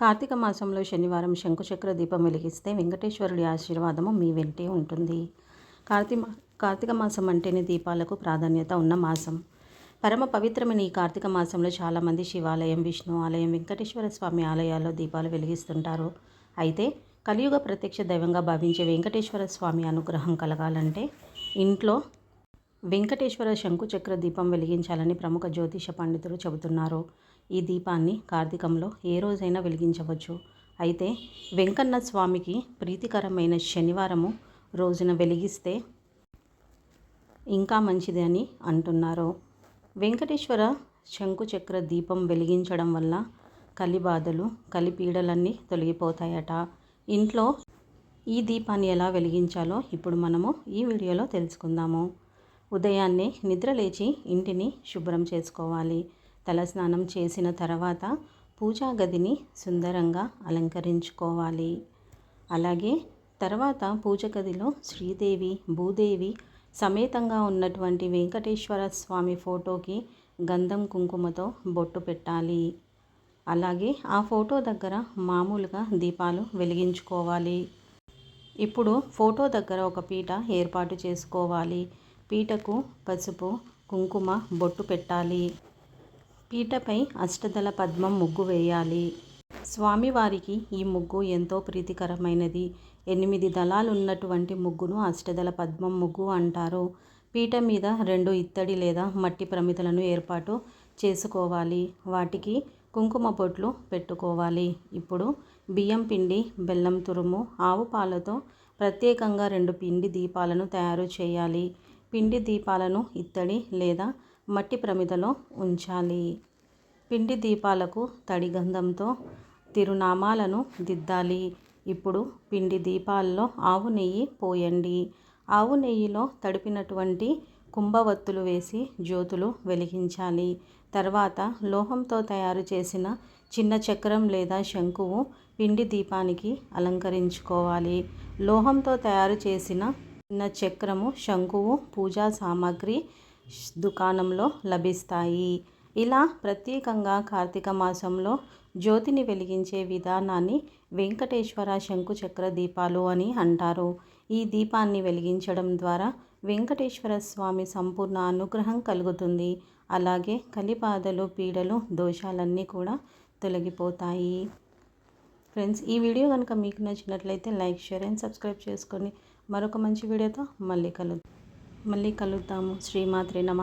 కార్తీక మాసంలో శనివారం శంకుచక్ర దీపం వెలిగిస్తే వెంకటేశ్వరుడి ఆశీర్వాదము మీ వెంటే ఉంటుంది. కార్తీ కార్తీక మాసం అంటేనే దీపాలకు ప్రాధాన్యత ఉన్న మాసం. పరమ పవిత్రమైన ఈ కార్తీక మాసంలో చాలామంది శివాలయం విష్ణు ఆలయం వెంకటేశ్వర స్వామి ఆలయాల్లో దీపాలు వెలిగిస్తుంటారు. అయితే కలియుగ ప్రత్యక్ష దైవంగా భావించే వెంకటేశ్వర స్వామి అనుగ్రహం కలగాలంటే ఇంట్లో వెంకటేశ్వర శంకుచక్ర దీపం వెలిగించాలని ప్రముఖ జ్యోతిష పండితులు చెబుతున్నారు. ఈ దీపాన్ని కార్తీకంలో ఏ రోజైనా వెలిగించవచ్చు. అయితే వెంకన్న స్వామికి ప్రీతికరమైన శనివారము రోజున వెలిగిస్తే ఇంకా మంచిది అని అంటున్నారు. వెంకటేశ్వర శంకుచక్ర దీపం వెలిగించడం వల్ల కలిబాధలు కలిపీడలన్నీ తొలగిపోతాయట. ఇంట్లో ఈ దీపాన్ని ఎలా వెలిగించాలో ఇప్పుడు మనము ఈ వీడియోలో తెలుసుకుందాము. ఉదయాన్నే నిద్ర లేచి ఇంటిని శుభ్రం చేసుకోవాలి. తలస్నానం చేసిన తర్వాత పూజా గదిని సుందరంగా అలంకరించుకోవాలి. అలాగే తర్వాత పూజ గదిలో శ్రీదేవి భూదేవి సమేతంగా ఉన్నటువంటి వెంకటేశ్వర స్వామి ఫోటోకి గంధం కుంకుమతో బొట్టు పెట్టాలి. అలాగే ఆ ఫోటో దగ్గర మామూలుగా దీపాలు వెలిగించుకోవాలి. ఇప్పుడు ఫోటో దగ్గర ఒక పీట ఏర్పాటు చేసుకోవాలి. పీటకు పసుపు కుంకుమ బొట్టు పెట్టాలి. పీటపై అష్టదళ పద్మం ముగ్గు వేయాలి. స్వామివారికి ఈ ముగ్గు ఎంతో ప్రీతికరమైనది. ఎనిమిది దళాలు ఉన్నటువంటి ముగ్గును అష్టదళ పద్మం ముగ్గు అంటారు. పీట మీద రెండు ఇత్తడి లేదా మట్టి ప్రమిదలను ఏర్పాటు చేసుకోవాలి. వాటికి కుంకుమ బొట్లు పెట్టుకోవాలి. ఇప్పుడు బియ్యం పిండి బెల్లం తురుము ఆవు పాలతో ప్రత్యేకంగా రెండు పిండి దీపాలను తయారు చేయాలి. పిండి దీపాలను ఇత్తడి లేదా మట్టి ప్రమిదలో ఉంచాలి. పిండి దీపాలకు తడి గంధంతో తిరునామాలను దిద్దాలి. ఇప్పుడు పిండి దీపాల్లో ఆవు నెయ్యి పోయండి. ఆవు నెయ్యిలో తడిపినటువంటి కుంభవత్తులు వేసి జ్యోతులు వెలిగించాలి. తర్వాత లోహంతో తయారు చేసిన చిన్న చక్రం లేదా శంకువు పిండి దీపానికి అలంకరించుకోవాలి. లోహంతో తయారు చేసిన చిన్న చక్రము శంకువు పూజా సామాగ్రి దుకాణంలో లభిస్తాయి. ఇలా ప్రత్యేకంగా కార్తీక మాసంలో జ్యోతిని వెలిగించే విధానాన్ని వెంకటేశ్వర శంకు చక్ర దీపాలు అని అంటారు. ఈ దీపాన్ని వెలిగించడం ద్వారా వెంకటేశ్వర స్వామి సంపూర్ణ అనుగ్రహం కలుగుతుంది. అలాగే కలిపాదలు పీడలు దోషాలన్నీ కూడా తొలగిపోతాయి. ఫ్రెండ్స్ ఈ వీడియో కనుక మీకు నచ్చినట్లయితే లైక్ షేర్ అండ్ సబ్స్క్రైబ్ చేసుకొని మరొక మంచి వీడియోతో మళ్ళీ కలుద్దాం. మళ్ళీ కలుద్దాము శ్రీమాత్రే నమ